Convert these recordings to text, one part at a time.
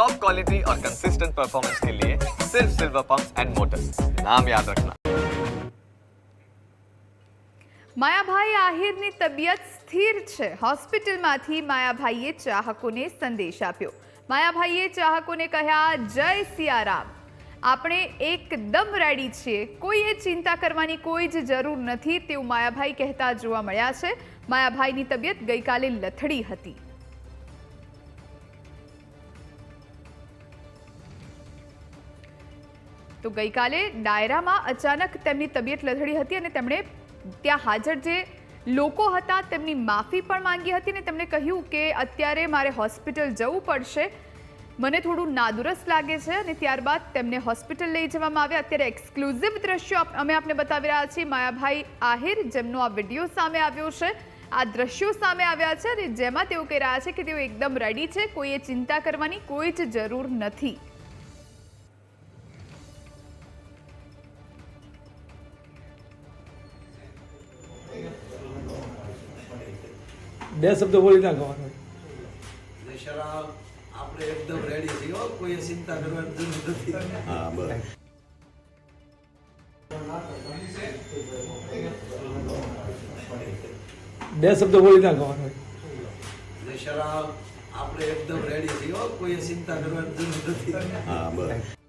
Top quality और consistent performance के लिए सिर्फ सिल्वर पंप एंड मोटर्स नाम याद रखना માયાભાઈ આહિરની તબિયત સ્થિર છે હોસ્પિટલમાંથી માયાભાઈએ ચાહકોને સંદેશ આપ્યો માયાભાઈએ ચાહકોને કહ્યા જય સિયારામ આપણે એકદમ રેડી છીએ કોઈએ ચિંતા કરવાની કોઈ જ જરૂર નથી તેવું માયાભાઈ કહેતા જોવા મળ્યા છે માયાભાઈની તબિયત ગઈકાલે લથડી હતી તો ગઈકાલે ડાયરામાં અચાનક તેમની તબિયત લથડી હતી અને તેમણે ત્યાં હાજર જે લોકો હતા તેમની માફી પણ માંગી હતી અને તેમણે કહ્યું કે અત્યારે મારે હોસ્પિટલ જવું પડશે. મને થોડું નાદુરસ્ત લાગે છે અને ત્યારબાદ તેમને હોસ્પિટલ લઈ જવામાં આવ્યા. અત્યારે એક્સક્લુઝિવ દ્રશ્યો અમે આપને બતાવી રહ્યા છીએ. માયાભાઈ આહિર, જેમનો આ વીડિયો સામે આવ્યો છે, આ દ્રશ્યો સામે આવ્યા છે અને જેમાં તેઓ કહી રહ્યા છે કે તેઓ એકદમ રેડી છે. કોઈએ ચિંતા કરવાની કોઈ જ જરૂર નથી. બે શબ્દ બોલી નાખવાનો દશરા આપણે એકદમ રેડી છીએ હો. કોઈ ચિંતા કરવાની જરૂર નથી. હા બસ. બે શબ્દ બોલી નાખવાનો દશરા આપણે એકદમ રેડી છીએ કોઈ ચિંતા કરવાની જરૂર નથી. હા બસ.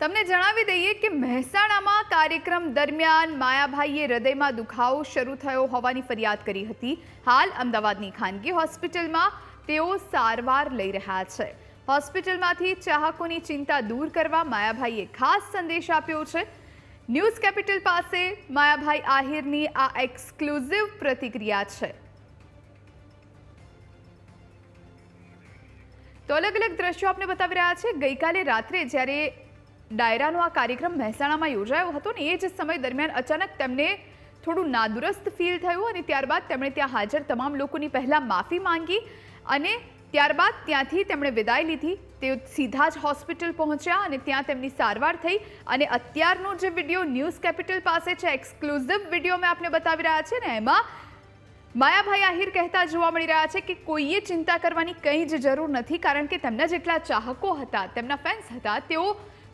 તમને જણાવી દઈએ કે મહેસાણામાં કાર્યક્રમ દરમિયાન માયાભાઈએ હૃદયમાં દુખાવો શરૂ થયો હોવાની ફરિયાદ કરી હતી. હાલ અમદાવાદની ખાનગી હોસ્પિટલમાં તેઓ સારવાર લઈ રહ્યા છે. હોસ્પિટલમાંથી ચાહકોની ચિંતા દૂર કરવા માયાભાઈએ ખાસ સંદેશ આપ્યો છે. ન્યૂઝ કેપિટલ પાસે માયાભાઈ આહિરની આ એક્સક્લુઝિવ પ્રતિક્રિયા છે. તો અલગ અલગ દ્રશ્યો આપણે બતાવી રહ્યા છે. ગઈકાલે રાત્રે જ્યારે ડાયરાનો આ કાર્યક્રમ મહેસાણામાં યોજાયો હતો ને એ જ સમય દરમિયાન અચાનક તેમને થોડું નાદુરસ્ત ફીલ થયું અને ત્યારબાદ તેમણે ત્યાં હાજર તમામ લોકોની પહેલાં માફી માંગી અને ત્યારબાદ ત્યાંથી તેમણે વિદાય લીધી. તેઓ સીધા જ હોસ્પિટલ પહોંચ્યા અને ત્યાં તેમની સારવાર થઈ અને અત્યારનો જે વીડિયો ન્યૂઝ કેપિટલ પાસે છે એક્સક્લુઝિવ વીડિયો મેં આપને બતાવી રહ્યા છે ને એમાં માયાભાઈ આહિર કહેતા જોવા મળી રહ્યા છે કે કોઈએ ચિંતા કરવાની કંઈ જ જરૂર નથી કારણ કે તેમના જેટલા ચાહકો હતા, તેમના ફેન્સ હતા, તેઓ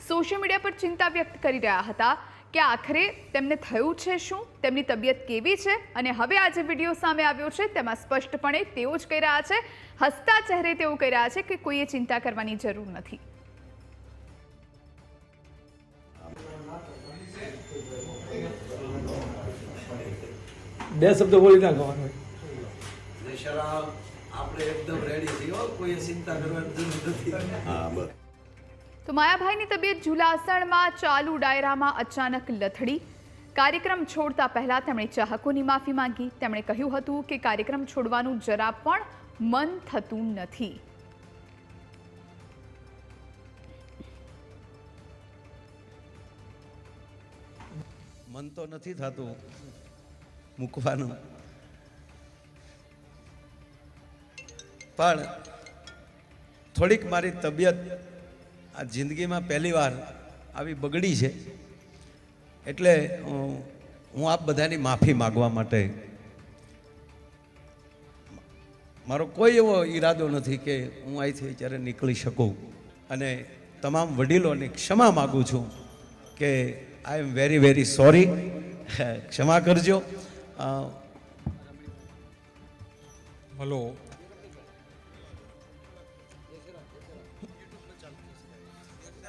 સોશિયલ મીડિયા પર ચિંતા વ્યક્ત કરી રહ્યા હતા કે આખરે તેમને થયું છે શું? તેમની તબિયત કેવી છે? અને હવે આ જે વીડિયો સામે આવ્યો છે તેમાં સ્પષ્ટપણે તેઓ જ કહી રહ્યા છે હસતા ચહેરે તેઓ કહી રહ્યા છે કે કોઈએ ચિંતા કરવાની જરૂર નથી. બે શબ્દ બોલી નાખવાનો દશરા આપણે એકદમ રેડી છીએ કોઈ ચિંતા કરવાની જરૂર નથી. હા બસ. તો માયાભાઈની તબિયત ઝુલાસણમાં ચાલુ ડાયરામાં અચાનક લથડી. કાર્યક્રમ છોડતા પહેલા તેમણે ચાહકોની માફી માંગી. તેમણે કહ્યું હતું કે કાર્યક્રમ છોડવાનું જરા પણ મન થતું નથી. મન તો નથી થતું મૂકવાનું. પણ થોડીક મારી તબિયત આ જિંદગીમાં પહેલી વાર આવી બગડી છે. એટલે હું આપ બધાની માફી માગવા માટે મારો કોઈ એવો ઈરાદો નથી કે હું અહીંથી જ્યારે નીકળી શકું. અને તમામ વડીલોને ક્ષમા માગું છું કે I am very very sorry ક્ષમા કરજો. હલો.